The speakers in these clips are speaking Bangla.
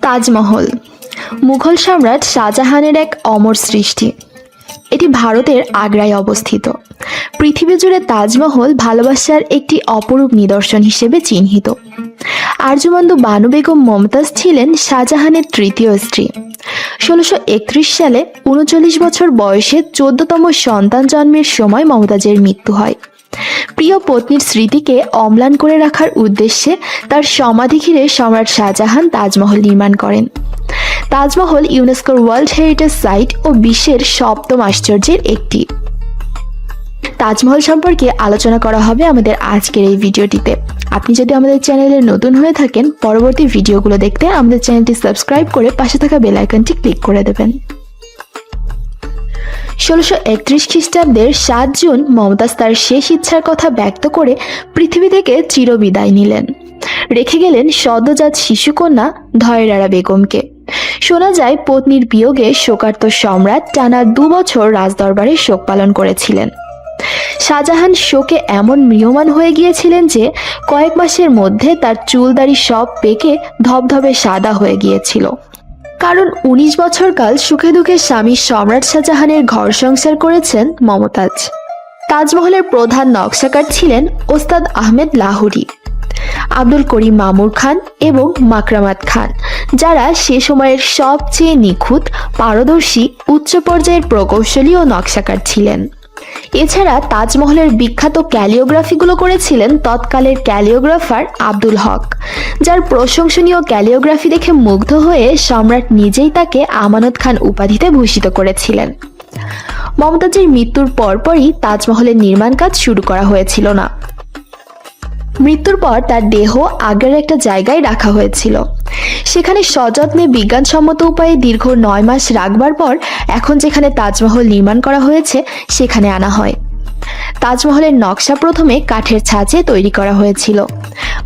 তাজমহল, মুঘল সম্রাট শাহজাহানের এক অমর সৃষ্টি। এটি ভারতের আগ্রায় অবস্থিত। পৃথিবী জুড়ে তাজমহল ভালোবাসার একটি অপরূপ নিদর্শন হিসেবে চিহ্নিত। আর্যবন্ধু বানু বেগম মমতাজ ছিলেন শাহজাহানের তৃতীয় স্ত্রী। ষোলোশো একত্রিশ সালে উনচল্লিশ বছর বয়সে চোদ্দতম সন্তান জন্মের সময় মমতাজের মৃত্যু হয়। প্রিয় পত্নীর স্মৃতিকে অম্লান করে রাখার উদ্দেশ্যে তার সমাধি ঘিরে সম্রাট শাহজাহান তাজমহল নির্মাণ করেন। তাজমহল ইউনেস্কোর ওয়ার্ল্ড হেরিটেজ সাইট ও বিশ্বের সপ্তম আশ্চর্যের একটি। তাজমহল সম্পর্কে আলোচনা করা হবে আমাদের আজকের এই ভিডিওটিতে। আপনি যদি আমাদের চ্যানেলে নতুন হয়ে থাকেন, পরবর্তী ভিডিওগুলো দেখতে আমাদের চ্যানেলটি সাবস্ক্রাইব করে পাশে থাকা বেল আইকনটি ক্লিক করে দেবেন। ষোলোশো একত্রিশ খ্রিস্টাব্দের সাত জুন মমতাজ তার শেষ ইচ্ছার কথা ব্যক্ত করে পৃথিবী থেকে চিরবিদায় নিলেন। রেখে গেলেন সদ্যজাত শিশুকন্যা ধয়রারা বেগমকে। শোনা যায়, পত্নীর বিয়োগে শোকার্ত সম্রাট টানা দু বছর রাজদরবারে শোক পালন করেছিলেন। শাহজাহান শোকে এমন ম্রিয়মান হয়ে গিয়েছিলেন যে, কয়েক মাসের মধ্যে তার চুলদাড়ি সব পেকে ধবধবে সাদা হয়ে গিয়েছিল। কারণ উনিশ বছর কাল সুখে দুঃখে স্বামী সম্রাট শাহজাহানের ঘর সংসার করেছেন মমতাজ। তাজমহলের প্রধান নকশাকার ছিলেন ওস্তাদ আহমেদ লাহুরি, আব্দুল করিম মামুর খান এবং মাকরামাত খান, যারা সে সময়ের সবচেয়ে নিখুঁত, পারদর্শী, উচ্চ পর্যায়ের প্রকৌশলী ও নকশাকার ছিলেন। এছাড়া তাজমহলের বিখ্যাত ক্যালিওগ্রাফিগুলো করেছিলেন তৎকালের ক্যালিওগ্রাফার আব্দুল হক, যার প্রশংসনীয় ক্যালিওগ্রাফি দেখে মুগ্ধ হয়ে সম্রাট নিজেই তাকে আমানত খান উপাধিতে ভূষিত করেছিলেন। মমতাজের মৃত্যুর পরপরই তাজমহলের নির্মাণ কাজ শুরু করা হয়েছিল না। মৃত্যুর পর তার দেহ আগের একটা জায়গায় রাখা হয়েছিল। সেখানে সযত্নে বিজ্ঞানসম্মত উপায়ে দীর্ঘ নয় মাস রাখবার পর এখন যেখানে তাজমহল নির্মাণ করা হয়েছে, সেখানে আনা হয়। তাজমহলের নকশা প্রথমে কাঠের ছাঁচে তৈরি করা হয়েছিল।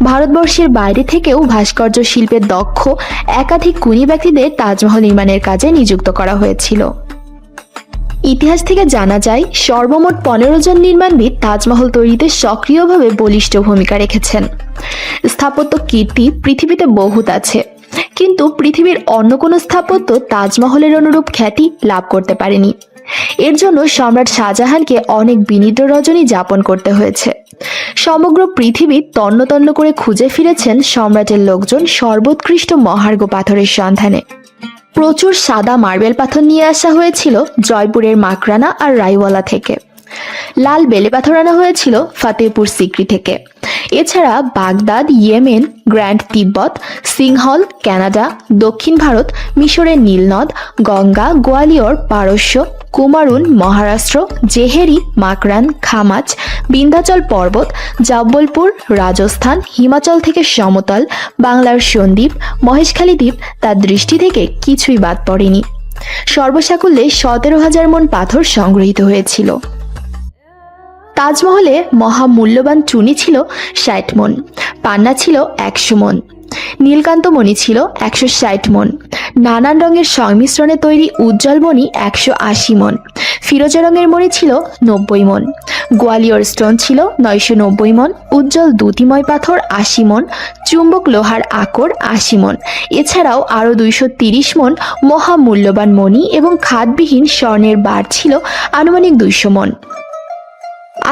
ভারতবর্ষের বাইরে থেকেও ভাস্কর্য শিল্পের দক্ষ, একাধিক গুণী ব্যক্তিদের তাজমহল নির্মাণের কাজে নিযুক্ত করা হয়েছিল। ইতিহাস থেকে জানা যায়, সর্বমোট পনেরো জন নির্মাণবিদ তাজমহল তৈরিতে সক্রিয়ভাবে বলিষ্ঠ ভূমিকা রেখেছেন। স্থাপত্য, কীর্তি পৃথিবীতে বহুত আছে। কিন্তু পৃথিবীর অন্য কোনো স্থাপত্য তাজমহলের অনুরূপ খ্যাতি লাভ করতে পারেনি। এর জন্য সম্রাট শাহজাহানকে অনেক বিনিদ্র রজনী যাপন করতে হয়েছে। সমগ্র পৃথিবী তন্ন করে খুঁজে ফিরেছেন সম্রাটের লোকজন সর্বোৎকৃষ্ট মহার্ঘ পাথরের সন্ধানে। প্রচুর সাদা মার্বেল পাথর নিয়ে আসা হয়েছিল জয়পুরের মাকরানা আর রাইওয়ালা থেকে। লাল বেলে পাথর আনা হয়েছিল ফতেহপুর সিক্রি থেকে। এছাড়া Baghdad, Yemen, grand Tibet, Sinhala Canada দক্ষিণ ভারত, মিশরের নীলনদ, গঙ্গা, গোয়ালিয়র, পারস্য, কুমারুন, মহারাষ্ট্র, জেহেরি, মাকরান খামাচ বিন্ধ্যাচল পর্বত, জব্বলপুর, রাজস্থান, হিমাচল থেকে সমতল, বাংলার সন্দ্বীপ, মহেশখালী দ্বীপ তার দৃষ্টি থেকে কিছুই বাদ পড়েনি। সর্বসাকুল্যে সতেরো হাজার মন পাথর সংগৃহীত হয়েছিল। তাজমহলে মহামূল্যবান চুনি ছিল ষাট মন, পান্না ছিল একশো মন, নীলকান্ত মণি ছিল একশো ষাট মন, নানান রঙের সংমিশ্রণে তৈরি উজ্জ্বল মণি একশো আশি মন, ফিরোজা রঙের মণি ছিল নব্বই মন, গোয়ালিয়র স্টোন ছিল নয়শো নব্বই মন, উজ্জ্বল দুতিময় পাথর আশি মন, চুম্বক লোহার আকর আশি মন, এছাড়াও আরও দুইশো তিরিশ মন মহামূল্যবান মণি এবং খাদবিহীন স্বর্ণের বার ছিল আনুমানিক দুইশো মন।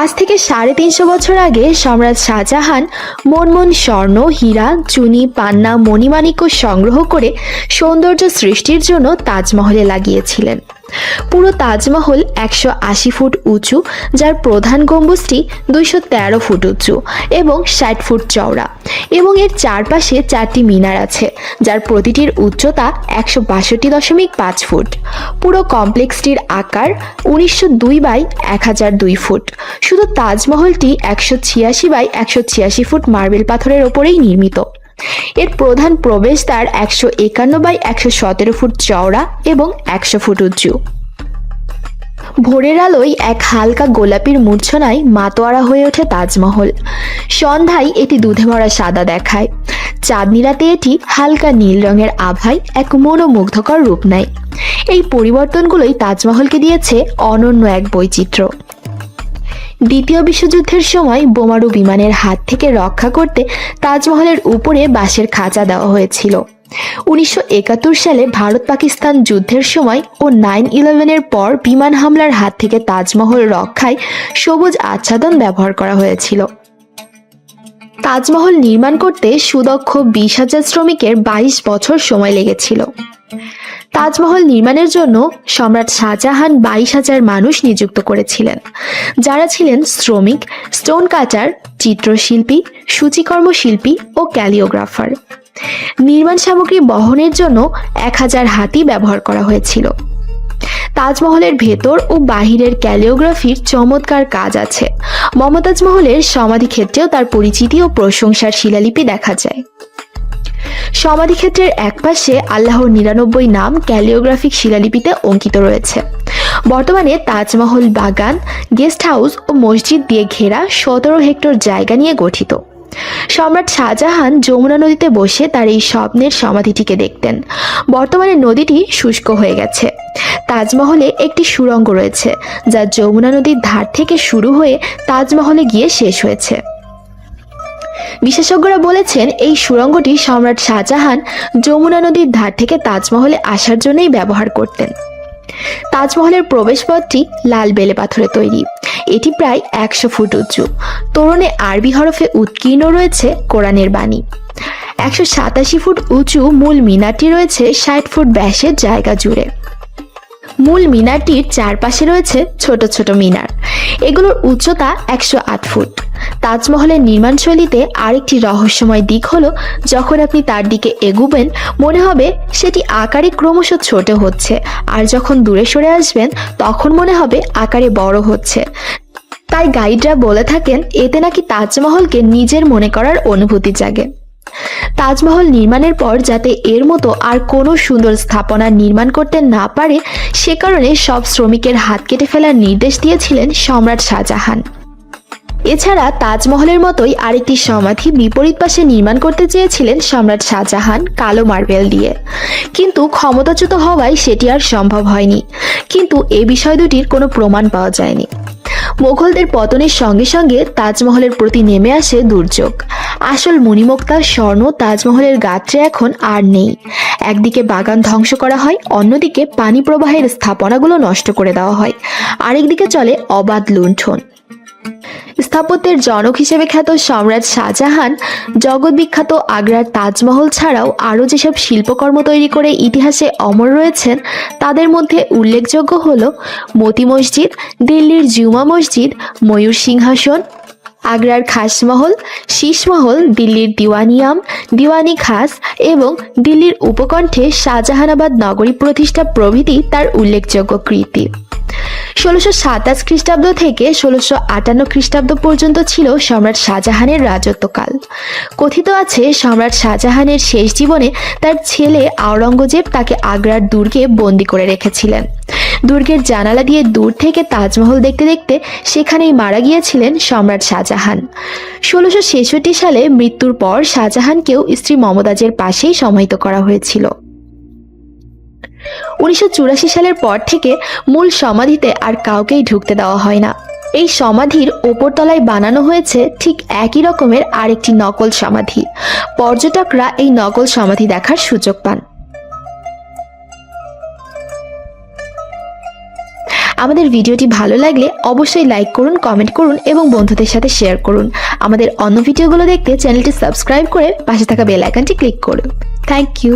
আজ থেকে সাড়ে তিনশো বছর আগে সম্রাট শাহজাহান মন মন স্বর্ণ, হীরা, চুনি, পান্না, মণিমাণিক্য সংগ্রহ করে সৌন্দর্য সৃষ্টির জন্য তাজমহলে লাগিয়েছিলেন। পুরো তাজমহল একশো আশি ফুট উঁচু, যার প্রধান গম্বুজটি দুইশো তেরো ফুট উঁচু এবং ষাট ফুট চওড়া এবং এর চারপাশে চারটি মিনার আছে, যার প্রতিটির উচ্চতা একশো বাষট্টি দশমিক পাঁচ ফুট। পুরো কমপ্লেক্সটির আকার উনিশশো দুই বাই এক হাজার দুই ফুট। শুধু তাজমহলটি একশো ছিয়াশি বাই একশো ছিয়াশি ফুট মার্বেল পাথরের ওপরেই নির্মিত। এর প্রধান প্রবেশদ্বার একশো একান্ন বাই একশো সতেরো ফুট চওড়া এবং একশো ফুট উঁচু। ভোরের আলোয় এক হালকা গোলাপির মূর্ছনায় মাতোয়ারা হয়ে ওঠে তাজমহল। সন্ধ্যায় এটি দুধে ভরা সাদা দেখায়। চাঁদনি রাতে এটি হালকা নীল রঙের আভায় এক মনোমুগ্ধকর রূপ নেয়। এই পরিবর্তনগুলোই তাজমহলকে দিয়েছে অনন্য এক বৈচিত্র্য। দ্বিতীয় বিশ্বযুদ্ধের সময় বোমারু বিমানের হাত থেকে রক্ষা করতে তাজমহলের উপরে বাঁশের খাঁচা দেওয়া হয়েছিল। উনিশশো একাত্তর সালে ভারত পাকিস্তান যুদ্ধের সময় ও নাইন ইলেভেনের পর বিমান হামলার হাত থেকে তাজমহল রক্ষায় সবুজ আচ্ছাদন ব্যবহার করা হয়েছিল। তাজমহল নির্মাণ করতে সুদক্ষ বিশ হাজার শ্রমিকের বাইশ বছর সময় লেগেছিল। তাজমহল নির্মাণের জন্য সম্রাট শাহজাহান বাইশ হাজার মানুষ নিযুক্ত করেছিলেন। যারা ছিলেন শ্রমিক, স্টোন কাটার, চিত্রশিল্পী, সূচিকর্ম শিল্পী ও ক্যালিওগ্রাফার। নির্মাণ সামগ্রী বহনের জন্য এক হাজার হাতি ব্যবহার করা হয়েছিল। তাজমহলের ভেতর ও বাহিরের ক্যালিওগ্রাফির চমৎকার কাজ আছে। মমতাজ মহলের সমাধি ক্ষেত্রেও তার পরিচিতি ও প্রশংসার শিলালিপি দেখা যায়। সমাধিক্ষেত্রের একপাশে আল্লাহর নিরানব্বই নাম ক্যালিওগ্রাফিক শিলালিপিতে অঙ্কিত রয়েছে। বর্তমানে তাজমহল বাগান, গেস্ট হাউস ও মসজিদ দিয়ে ঘেরা সতেরো হেক্টর জায়গা নিয়ে গঠিত। সম্রাট শাহজাহান যমুনা নদীতে বসে তার এই স্বপ্নের সমাধিটিকে দেখতেন। বর্তমানে নদীটি শুষ্ক হয়ে গেছে। তাজমহলে একটি সুড়ঙ্গ রয়েছে, যা যমুনা নদীর ধার থেকে শুরু হয়ে তাজমহলে গিয়ে শেষ হয়েছে। বিশেষজ্ঞরা বলেছেন, এই সুড়ঙ্গটি সম্রাট শাহজাহান যমুনা নদীর ধার থেকে তাজমহলে আসার জন্যই ব্যবহার করতেন। তাজমহলের প্রবেশপথটি লাল বেলে পাথরে তৈরি। এটি প্রায় একশো ফুট উঁচু। তোরণে আরবি হরফে উৎকীর্ণ রয়েছে কোরআনের বাণী। একশো সাতাশি ফুট উঁচু মূল মিনারটি রয়েছে ষাট ফুট ব্যাসের জায়গা জুড়ে। মূল মিনারটির চারপাশে রয়েছে ছোট ছোট মিনার। এগুলোর উচ্চতা একশো আট ফুট। তাজমহলের নির্মাণ শৈলীতে আরেকটি রহস্যময় দিক হলো, যখন আপনি তার দিকে এগুবেন, মনে হবে সেটি আকারে ক্রমশ ছোট হচ্ছে, আর যখন দূরে সরে আসবেন, তখন মনে হবে আকারে বড় হচ্ছে। তাই গাইডরা বলে থাকেন, এতে নাকি তাজমহলকে নিজের মনে করার অনুভূতি জাগে। তাজমহল নির্মাণের পর যাতে এর মতো আর কোনো সুন্দর স্থাপনা নির্মাণ করতে না পারে, সে কারণে সব শ্রমিকের হাত কেটে ফেলার নির্দেশ দিয়েছিলেন সম্রাট শাহজাহান। এছাড়া তাজমহলের মতোই আরেকটি সমাধি বিপরীত পাশে নির্মাণ করতে চেয়েছিলেন সম্রাট শাহজাহান কালো মার্বেল দিয়ে। কিন্তু ক্ষমতাচ্যুত হওয়ায় সেটি আর সম্ভব হয়নি। কিন্তু এ বিষয় দুটির কোনো প্রমাণ পাওয়া যায়নি। মোঘলদের পতনের সঙ্গে সঙ্গে তাজমহলের প্রতি নেমে আসে দুর্যোগ। আসল মণিমুক্তা স্বর্ণ তাজমহলের গাত্রে এখন আর নেই। একদিকে বাগান ধ্বংস করা হয়, অন্যদিকে পানি প্রবাহের স্থাপনাগুলো নষ্ট করে দেওয়া হয়। আরেকদিকে চলে অবাধ লুণ্ঠন। স্থাপত্যের জনক হিসেবে খ্যাত সম্রাট শাহজাহান, জগৎ বিখ্যাত আগ্রার তাজমহল ছাড়াও আরও যেসব শিল্পকর্ম তৈরি করে ইতিহাসে অমর রয়েছেন, তাদের মধ্যে উল্লেখযোগ্য হল মতি মসজিদ, দিল্লির জুমা মসজিদ, ময়ূর সিংহাসন, আগ্রার খাসমহল শীষমহল দিল্লির দিওয়ানিয়াম দিওয়ানি খাস এবং দিল্লির উপকণ্ঠে শাহজাহানাবাদ নগরী প্রতিষ্ঠা প্রভৃতি তার উল্লেখযোগ্য কৃতি। ষোলোশো সাতাশ খ্রিস্টাব্দ থেকে ষোলোশো আটান্ন খ্রিস্টাব্দ পর্যন্ত ছিল সম্রাট শাহজাহানের রাজত্বকাল। কথিত আছে, সম্রাট শাহজাহানের শেষ জীবনে তার ছেলে আওরঙ্গজেব তাকে আগ্রার দুর্গে বন্দি করে রেখেছিলেন। দুর্গের জানালা দিয়ে দূর থেকে তাজমহল দেখতে দেখতে সেখানেই মারা গিয়েছিলেন সম্রাট শাহজাহান। ষোলোশো ছেষট্টি সালে মৃত্যুর পর শাহজাহানকেও স্ত্রী মমতাজের পাশেই সমাহিত করা হয়েছিল। উনিশশো চুরাশি সালের পর থেকে মূল সমাধিতে আর কাউকেই ঢুকতে দেওয়া হয় না। এই সমাধির ওপরতলায় বানানো হয়েছে ঠিক একই রকমের আরেকটি নকল সমাধি। পর্যটকরা এই নকল সমাধি দেখার সুযোগ পান। আমাদের ভিডিওটি ভালো লাগলে অবশ্যই লাইক করুন, কমেন্ট করুন এবং বন্ধুদের সাথে শেয়ার করুন। আমাদের অন্য ভিডিওগুলো দেখতে চ্যানেলটি সাবস্ক্রাইব করে পাশে থাকা বেল আইকনটি ক্লিক করুন। Thank you.